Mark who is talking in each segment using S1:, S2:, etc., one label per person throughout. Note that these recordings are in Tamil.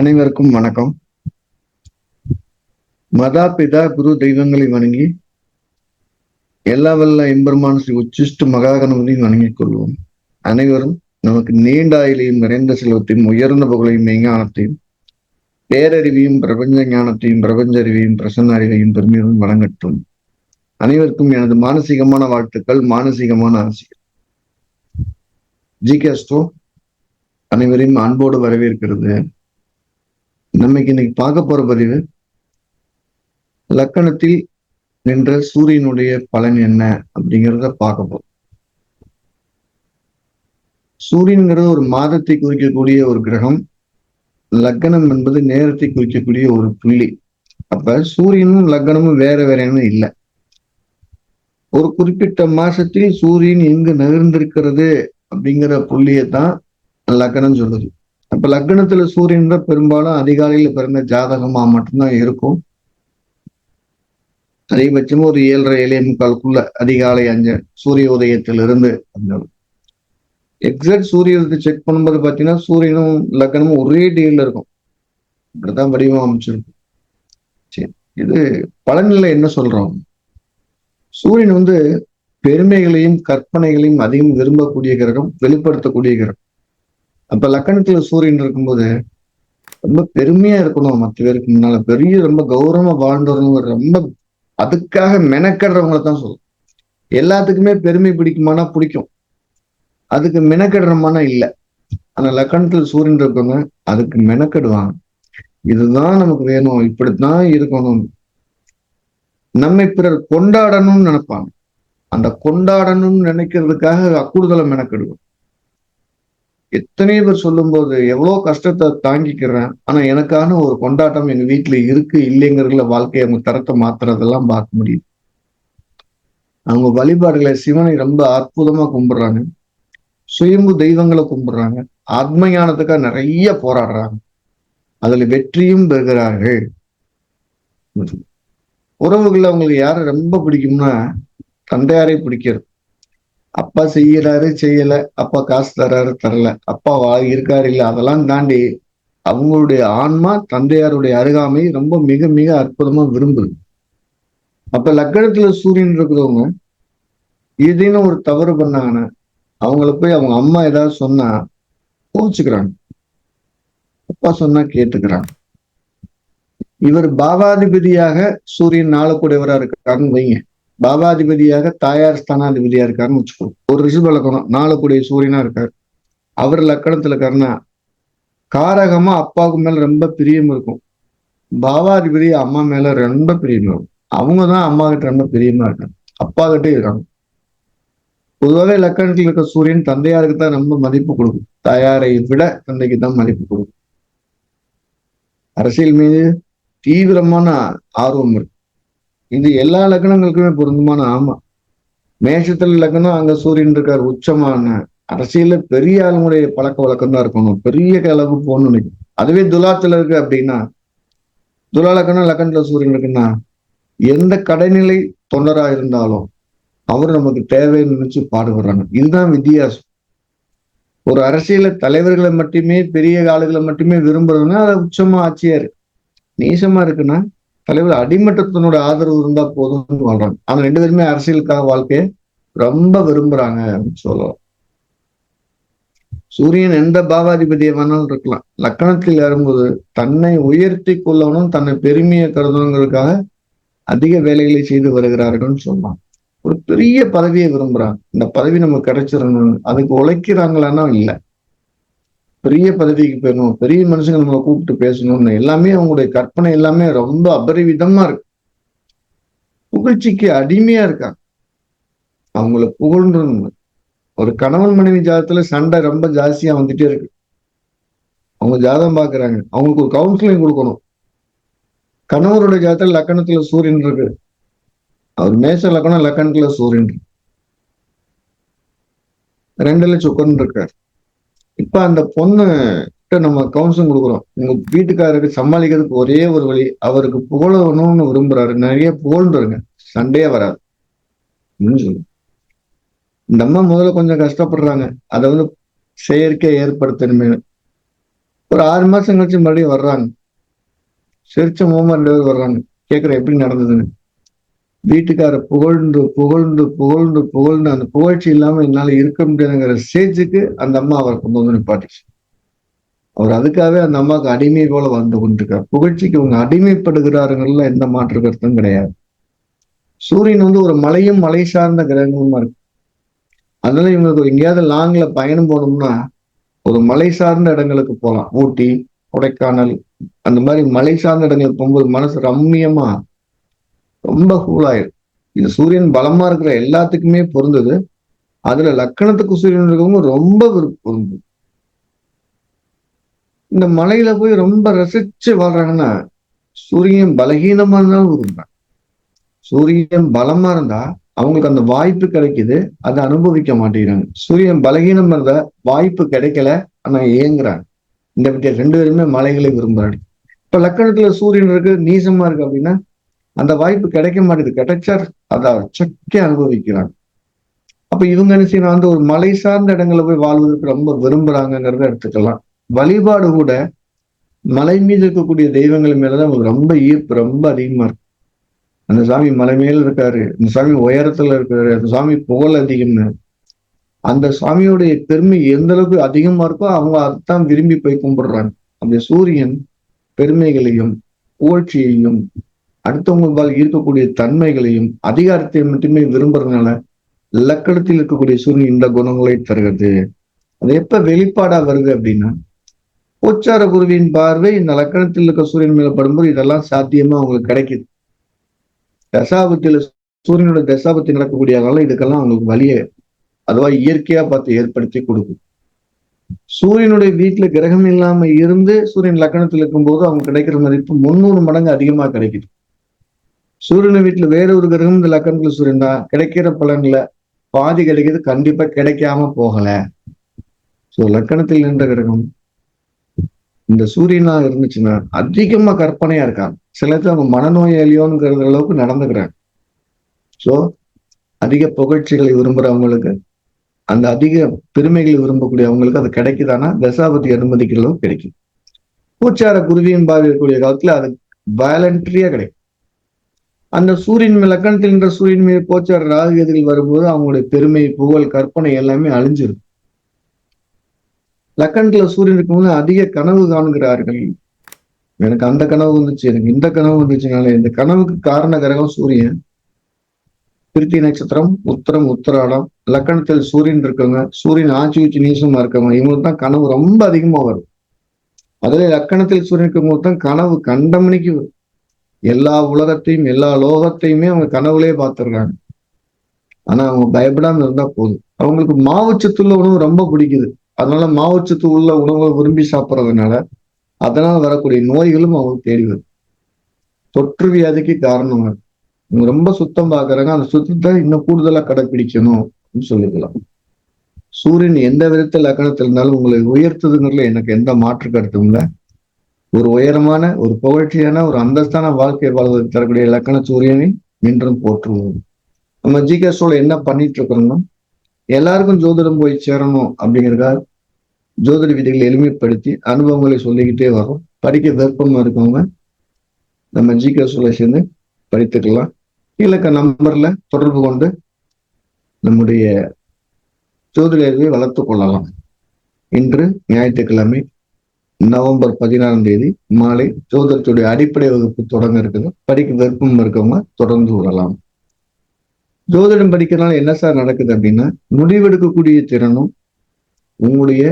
S1: அனைவருக்கும் வணக்கம். மதா பிதா குரு தெய்வங்களை வணங்கி எல்லா வல்ல எம்பெருமான ஸ்ரீ உச்சிஷ்ட மகாகணபதியும் வணங்கிக் கொள்வோம். அனைவரும் நமக்கு நீண்ட ஆயிலையும் நிறைந்த செல்வத்தையும் உயர்ந்த புகழையும் மெய்ஞானத்தையும் பேரறிவையும் பிரபஞ்ச ஞானத்தையும் பிரபஞ்ச அறிவையும் பிரசன்ன அறிவையும் பெருமையுடன் வழங்கட்டும். அனைவருக்கும் எனது மானசீகமான வாழ்த்துக்கள் மானசீகமான ஆசைகள். ஜி கேஸ்டோ அனைவரையும் அன்போடு வரவேற்கிறது. நமக்கு இன்னைக்கு பார்க்க போற பதிவு லக்கணத்தில் நின்ற சூரியனுடைய பலன் என்ன அப்படிங்கிறத பார்க்க போறோம். சூரியன்கிறது ஒரு மாதத்தை குறிக்கக்கூடிய ஒரு கிரகம் லக்கணம் என்பது நேரத்தை குறிக்கக்கூடிய ஒரு புள்ளி. அப்ப சூரியனும் லக்கணமும் வேற வேறன்னு இல்லை. ஒரு குறிப்பிட்ட மாசத்தில் சூரியன் எங்கு நகர்ந்திருக்கிறது அப்படிங்கிற புள்ளியை தான் லக்கணம் சொல்லுது. அப்ப லக்னத்துல சூரியன் பெரும்பாலும் அதிகாலையில பிறந்த ஜாதகமா மட்டும்தான் இருக்கும். அதிகபட்சமா ஒரு ஏழரை ஏழே முக்காலுக்குள்ள அதிகாலை அஞ்சு சூரிய உதயத்திலிருந்து எக்ஸாக்ட் சூரிய உதயத்தை செக் பண்ணும்போது பாத்தீங்கன்னா சூரியனும் லக்னமும் ஒரே டேல இருக்கும். இப்படிதான் வடிவம் அமைச்சிருக்கும் சரி இது பலனில் என்ன சொல்றோம்? சூரியன் வந்து பெருமைகளையும் கற்பனைகளையும் அதிகம் விரும்பக்கூடிய கிரகம் வெளிப்படுத்தக்கூடிய கிரகம். அப்ப லக்கணத்துல சூரியன் இருக்கும்போது ரொம்ப பெருமையா இருக்கணும் மற்ற பேருக்கு முன்னால. பெரிய ரொம்ப கௌரவமா வாழ்ந்துடணும் ரொம்ப அதுக்காக மெனக்கடுறவங்களை தான் சொல்லும் எல்லாத்துக்குமே பெருமை பிடிக்குமானா பிடிக்கும். அதுக்கு மெனக்கடுறமானா இல்லை. ஆனா லக்கணத்துல சூரியன் இருக்கவங்க அதுக்கு மெனக்கடுவாங்க. இதுதான் நமக்கு வேணும். இப்படித்தான் இருக்கணும். நம்மை பிறர் கொண்டாடணும்னு நினைப்பாங்க. அந்த கொண்டாடணும்னு நினைக்கிறதுக்காக அக்கூடுதலை மெனக்கெடுவோம். எத்தனையோ பேர் சொல்லும்போது எவ்வளோ கஷ்டத்தை தாங்கிக்கிறேன். ஆனா எனக்கான ஒரு கொண்டாட்டம் எங்க வீட்டுல இருக்கு. இல்லைங்கிறதுல வாழ்க்கையை அவங்க தரத்தை மாத்துறதெல்லாம் பார்க்க முடியுது. அவங்க வழிபாடுகளை சிவனை ரொம்ப அற்புதமா கும்பிடுறாங்க. சுயம்பு தெய்வங்களை கும்பிடுறாங்க. ஆத்மயானத்துக்காக நிறைய போராடுறாங்க. அதுல வெற்றியும் பெறுகிறார்கள். உறவுகள் அவங்களுக்கு யாரை ரொம்ப பிடிக்கும்னா தந்தையாரை பிடிக்கிறது. அப்பா செய்யறாரு செய்யல. அப்பா காசு தர்றாரு தரல. அப்பா வா இருக்காரு இல்ல அதெல்லாம் தாண்டி அவங்களுடைய ஆன்மா தந்தையாருடைய அருகாமை ரொம்ப மிக மிக அற்புதமா விரும்புது. அப்ப லக்கணத்துல சூரியன் இருக்கிறவங்க இதுன்னு ஒரு தவறு பண்ணாங்கன்னா அவங்கள போய் அவங்க அம்மா ஏதாவது சொன்னா கோச்சுக்கிறாங்க. அப்பா சொன்னா கேட்டுக்கிறாங்க. இவர் பாவாதிபதியாக சூரியன் நாளக்கூடியவரா இருக்காருன்னு வைங்க. பாபாதிபதியாக தாயார் ஸ்தானாதிபதியா இருக்காருன்னு வச்சுக்கோ ஒரு ரிஷப லக்கணம் கூடிய சூரியனா இருக்காரு. அவர் லக்கணத்துல இருக்காருன்னா காரகமா அப்பாவுக்கு மேல ரொம்ப பிரியம் இருக்கும். பாபாதிபதி அம்மா மேல ரொம்ப பிரியம் இருக்கும். அவங்க தான் அம்மா கிட்ட ரொம்ப பிரியமா இருக்காங்க. அப்பா கிட்டே இருக்காங்க. பொதுவாகவே லக்கணத்தில் இருக்க சூரியன் தந்தையாருக்கு தான் ரொம்ப மதிப்பு கொடுக்கும். தாயாரை விட தந்தைக்கு தான் மதிப்பு கொடுக்கும். அரசியல் மீது தீவிரமான ஆர்வம் இருக்கு. இது எல்லா லக்னங்களுக்குமே பொருந்துமான ஆமா. மேஷத்துல லக்னம் அங்க சூரியன் இருக்கார் உச்சமான அரசியல பெரிய ஆளுங்களுடைய பழக்க வழக்கம் தான் இருக்கணும். பெரிய அளவு போகணும்னு நினைக்கும் அதுவே துலாத்துல இருக்கு அப்படின்னா துலா லக்கணம் லக்னத்துல சூரியன் இருக்குன்னா எந்த கடைநிலை தொண்டரா இருந்தாலும் அவர் நமக்கு தேவைன்னு நினைச்சு பாடுபடுறாங்க. இதுதான் வித்தியாசம். ஒரு அரசியல தலைவர்களை மட்டுமே பெரிய ஆளுகளை மட்டுமே விரும்புறதுன்னா அது உச்சமா ஆட்சியா இருக்கு. நீசமா இருக்குன்னா தலைவர் அடிமட்டத்தினோட ஆதரவு இருந்தா போதும்னு வாழ்றாங்க. ஆனா ரெண்டு பேருமே அரசியலுக்காக வாழ்க்கையை ரொம்ப விரும்புறாங்க சொல்லலாம். சூரியன் எந்த பாவாதிபதியை வேணாலும் இருக்கலாம். லக்கணத்தில் ஏறும்போது தன்னை உயர்த்தி கொள்ளவனும் தன்னை பெருமையை கருதணுங்கிறதுக்காக அதிக வேலைகளை செய்து வருகிறார்கள்னு சொல்லலாம். ஒரு பெரிய பதவியை விரும்புறாங்க. இந்த பதவி நமக்கு கிடைச்சிடணும் அதுக்கு உழைக்கிறாங்களான்னா இல்லை. பெரிய பதவிக்கு போயிடணும் பெரிய மனுஷங்க நம்மளை கூப்பிட்டு பேசணும்னு எல்லாமே அவங்களுடைய கற்பனை எல்லாமே ரொம்ப அபரிவிதமா இருக்கு. புகழ்ச்சிக்கு அடிமையா இருக்காங்க. அவங்கள புகழ்ன்றணும் ஒரு கணவன் மனைவி ஜாதத்துல சண்டை ரொம்ப ஜாஸ்தியா வந்துட்டே இருக்கு. அவங்க ஜாதம் பாக்குறாங்க. அவங்களுக்கு ஒரு கவுன்சிலிங் கொடுக்கணும். கணவருடைய ஜாதத்துல லக்கணத்துல சூரியன் இருக்கு. அவர் மேச லக்கணம் லக்கணத்துல சூரியன் இருக்கு. ரெண்டு லட்சம் உட்கார்ந்து இருக்காரு இப்ப அந்த பொண்ணு நம்ம கவுன்சிலிங் கொடுக்குறோம். உங்க வீட்டுக்காரருக்கு சமாளிக்கிறதுக்கு ஒரே ஒரு வழி அவருக்கு புகழணும்னு விரும்புறாரு. நிறைய புகழ்ந்துருங்க சண்டையே வராது. இந்த அம்மா முதல்ல கொஞ்சம் கஷ்டப்படுறாங்க. அதை வந்து செயற்கை ஏற்படுத்தணுமே. ஒரு ஆறு மாசம் கழிச்சு மறுபடியும் வர்றாங்க. சிரிச்ச மூமா ரெண்டு பேர் வர்றாங்க. கேட்குற எப்படி நடந்ததுன்னு. வீட்டுக்கார புகழ்ந்து புகழ்ந்து புகழ்ந்து புகழ்ந்து அந்த புகழ்ச்சி இல்லாம என்னால இருக்க முடியாதுங்கிற ஸ்டேஜுக்கு அந்த அம்மா அவரை கொண்டு வந்து நிப்பாட்டிச்சு. அவர் அதுக்காகவே அந்த அம்மாவுக்கு அடிமை போல வந்து கொண்டிருக்கார் புகழ்ச்சிக்கு அவங்க அடிமைப்படுகிறாருங்கிறதுல எந்த மாற்று கருத்தும் கிடையாது. சூரியன் வந்து ஒரு மலையும் மலை சார்ந்த கிரகமுமா இருக்கு. அதனால இவங்களுக்கு எங்கேயாவது லாங்ல பயணம் போனோம்னா ஒரு மலை சார்ந்த இடங்களுக்கு போகலாம் ஊட்டி கொடைக்கானல் அந்த மாதிரி மலை சார்ந்த இடங்களுக்கு போகும்போது மனசு ரம்மியமா ரொம்ப கூலாயிரும் இது சூரியன் பலமா இருக்கிற எல்லாத்துக்குமே பொருந்தது. அதுல லக்கணத்துக்கு சூரியன் இருக்கவங்க ரொம்ப பொருந்தது இந்த மலையில போய் ரொம்ப ரசிச்சு வாழ்றாங்கன்னா சூரியன் பலகீனமா இருந்தாலும் விரும்புறாங்க சூரியன் பலமா இருந்தா அவங்களுக்கு அந்த வாய்ப்பு கிடைக்குது அதை அனுபவிக்க மாட்டேங்கிறாங்க. சூரியன் பலகீனம் இருந்தா வாய்ப்பு கிடைக்கல ஆனா ஏங்குறாங்க. இந்த பற்றிய ரெண்டு பேருமே மலைகளை விரும்புறாங்க. இப்ப லக்கணத்துல சூரியன் இருக்கு நீசமா இருக்கு அப்படின்னா அந்த வாய்ப்பு கிடைக்க மாட்டேது கிடைச்சா அதை சக்கே அனுபவிக்கிறாங்க. அப்ப இவங்க என்ன செய்யணும் வந்து ஒரு மலை சார்ந்த இடங்களை போய் வாழ்வதற்கு ரொம்ப விரும்புறாங்கிறத எடுத்துக்கலாம். வழிபாடு கூட மலை மீது இருக்கக்கூடிய தெய்வங்கள் மேலதான் ரொம்ப ஈர்ப்பு ரொம்ப அதிகமா இருக்கு. அந்த சாமி மலை மேல இருக்காரு அந்த சாமி உயரத்துல இருக்காரு அந்த சாமி புகழ் அதிகம்னு. அந்த சாமியோடைய பெருமை எந்த அளவுக்கு அதிகமா இருக்கோ அவங்க அதைத்தான் விரும்பி போய் கும்பிடுறாங்க. அந்த சூரியன் பெருமைகளையும் புகழ்ச்சியையும் அடுத்தவங்களால் ஈர்க்கக்கூடிய தன்மைகளையும் அதிகாரத்தை மட்டுமே விரும்புறதுனால லக்கணத்தில் இருக்கக்கூடிய சூரியன் இந்த குணங்களை தருகிறது. அது எப்ப வெளிப்பாடா வருது அப்படின்னா உச்சார குருவின் பார்வை இந்த லக்கணத்தில் இருக்க சூரியன் மேல படும்போது இதெல்லாம் சாத்தியமா அவங்களுக்கு கிடைக்குது. தசாபத்தில சூரியனோட நடக்கக்கூடிய நடக்கக்கூடியதால இதுக்கெல்லாம் அவங்களுக்கு வழிய அதுவா இயற்கையா பார்த்து ஏற்படுத்தி கொடுக்கும். சூரியனுடைய வீட்டுல கிரகம் இல்லாம இருந்து சூரியன் லக்கணத்தில் இருக்கும்போது அவங்க கிடைக்கிற மதிப்பு முன்னூறு மடங்கு அதிகமா கிடைக்குது. சூரியன் வீட்டுல வேற ஒரு கிரகம் இந்த லக்கணத்துல சூரியன் தான் கிடைக்கிற பலன்ல பாதி கிடைக்குது கண்டிப்பா கிடைக்காம போகல. சோ லக்கணத்தில் நின்ற கிரகம் இந்த சூரியனா இருந்துச்சுன்னா அதிகமா கற்பனையா இருக்காங்க. சிலருக்கு அவங்க மனநோயாளியோங்கிற அளவுக்கு நடந்துக்கிறாங்க. சோ அதிக புகழ்ச்சிகளை விரும்புறவங்களுக்கு அந்த அதிக பெருமைகளை விரும்பக்கூடிய அவங்களுக்கு அது கிடைக்குதானா? தசாபதி அனுமதிக்கிற அளவுக்கு கிடைக்கும். பூச்சார குருவியின் பாதி இருக்கக்கூடிய காலத்துல அது வயலண்ட்ரியா கிடைக்கும். அந்த சூரியன் லக்கணத்தில் என்ற சூரியன் மீது போச்சார ராகுகதிகள் வரும்போது அவங்களுடைய பெருமை புகழ் கற்பனை எல்லாமே அழிஞ்சிடும் லக்கணத்துல சூரியன் இருக்கும்போது அதிக கனவு காணுகிறார்கள். எனக்கு அந்த கனவு வந்துச்சு எனக்கு இந்த கனவு வந்துச்சுனால இந்த கனவுக்கு காரண கிரகம் சூரியன். திருத்தி நட்சத்திரம் உத்தரம் உத்தராடம். லக்கணத்தில் சூரியன் இருக்கவங்க சூரியன் ஆட்சி ஊச்சி நீசமா இருக்கவங்க இவங்களுக்கு தான் கனவு ரொம்ப அதிகமா வரும். அதுல லக்கணத்தில் சூரியன் இருக்கும்போது தான் கனவு கண்டமணிக்கு வரும். எல்லா உலகத்தையும் எல்லா லோகத்தையுமே அவங்க கனவுலேயே பார்த்துடுறாங்க ஆனா அவங்க பயப்படாம இருந்தா போதும். அவங்களுக்கு மாவுச்சத்துள்ள உணவு ரொம்ப பிடிக்குது. அதனால மாவுச்சத்து உள்ள உணவை விரும்பி சாப்பிட்றதுனால அதனால வரக்கூடிய நோய்களும் அவங்களுக்கு தேடி வருது. தொற்று வியாதிக்கு காரணம் இவங்க ரொம்ப சுத்தம் பாக்குறாங்க அந்த சுத்தத்தை இன்னும் கூடுதலா கடைப்பிடிக்கணும் அப்படின்னு சொல்லிக்கலாம். சூரியன் எந்த விதத்தில் லக்கணத்தில் இருந்தாலும் உங்களை உயர்த்துதுங்கிறதுல எனக்கு எந்த மாற்று கருத்தும் இல்லை. ஒரு உயரமான ஒரு புகழ்ச்சியான ஒரு அந்தஸ்தான வாழ்க்கை வாழ்வதற்கு தரக்கூடிய லக்கண சூரியனை இன்றும் போற்றுவோம். நம்ம ஜிகேஸோட என்ன பண்ணிட்டு இருக்கிறோம்னா எல்லாருக்கும் ஜோதிடம் போய் சேரணும் அப்படிங்கிறதுக்காக ஜோதிட விதிகளை எளிமைப்படுத்தி அனுபவங்களை சொல்லிக்கிட்டே வரோம். படிக்க விருப்பம் இருக்கவங்க நம்ம ஜி கே ஜிகேஸோட சேர்ந்து படித்துக்கலாம். இலக்க நம்பர்ல தொடர்பு கொண்டு நம்முடைய ஜோதிடத்தை வளர்த்து கொள்ளலாம். இன்று ஞாயிற்றுக்கிழமை நவம்பர் பதினாறாம் தேதி மாலை ஜோதத்துடைய அடிப்படை வகுப்பு தொடங்க இருக்குது. படிக்க விருப்பம் இருக்கவங்க தொடர்ந்து விடலாம் ஜோதிடம் படிக்கிறதுனால என்ன சார் நடக்குது அப்படின்னா முடிவெடுக்கக்கூடிய திறனும் உங்களுடைய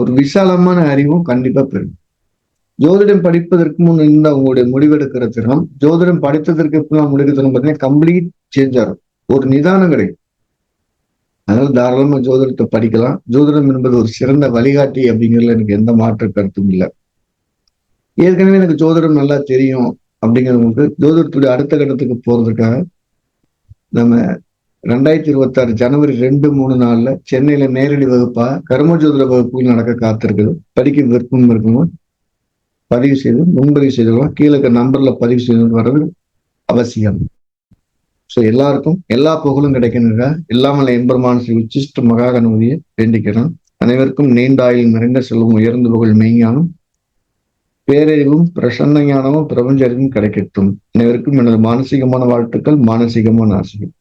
S1: ஒரு விசாலமான அறிவும் கண்டிப்பா பெறும். ஜோதிடம் படிப்பதற்கு முன் இருந்த உங்களுடைய முடிவெடுக்கிற திறனும் ஜோதிடம் படித்ததற்கு பின்னால் முடிவு திறன் பார்த்தீங்கன்னா கம்ப்ளீட் சேஞ்ச் ஆகும் ஒரு நிதானம் கிடைக்கும். அதனால தாராளமா ஜோதிடத்தை படிக்கலாம். ஜோதிடம் என்பது ஒரு சிறந்த வழிகாட்டி அப்படிங்கிறதுல எனக்கு எந்த மாற்று கருத்தும் இல்லை. ஏற்கனவே எனக்கு ஜோதிடம் நல்லா தெரியும் அப்படிங்கிறவங்களுக்கு ஜோதிடத்துடைய அடுத்த கட்டத்துக்கு போறதுக்காக நம்ம ரெண்டாயிரத்தி இருபத்தாறு ஜனவரி ரெண்டு மூணு நாள்ல சென்னையில நேரடி வகுப்பா கரும ஜோதிட வகுப்புகள் நடக்க காத்திருக்குது. படிக்க விருப்பம் இருக்கணும் பதிவு செய்து முன்பதிவு செய்துக்கலாம் கீழே நம்பர்ல பதிவு செய்து வர்றது அவசியம். ஸோ எல்லாருக்கும் எல்லா புகழும் கிடைக்கணுங்க இல்லாமல் எம்பெருமான் ஸ்ரீ உச்சிஷ்ட மகா கணபதியை வேண்டிக்கிறேன். அனைவருக்கும் நீண்ட ஆயுள் நிறைந்த செல்வம் உயர்ந்த புகழ் மெய்ஞானம் பேரறிவும் பிரசன்ன ஞானமும் பிரபஞ்ச அறிவும் கிடைக்கட்டும். அனைவருக்கும் எனது மானசீகமான வாழ்த்துக்கள் மானசீகமான ஆசைகள்.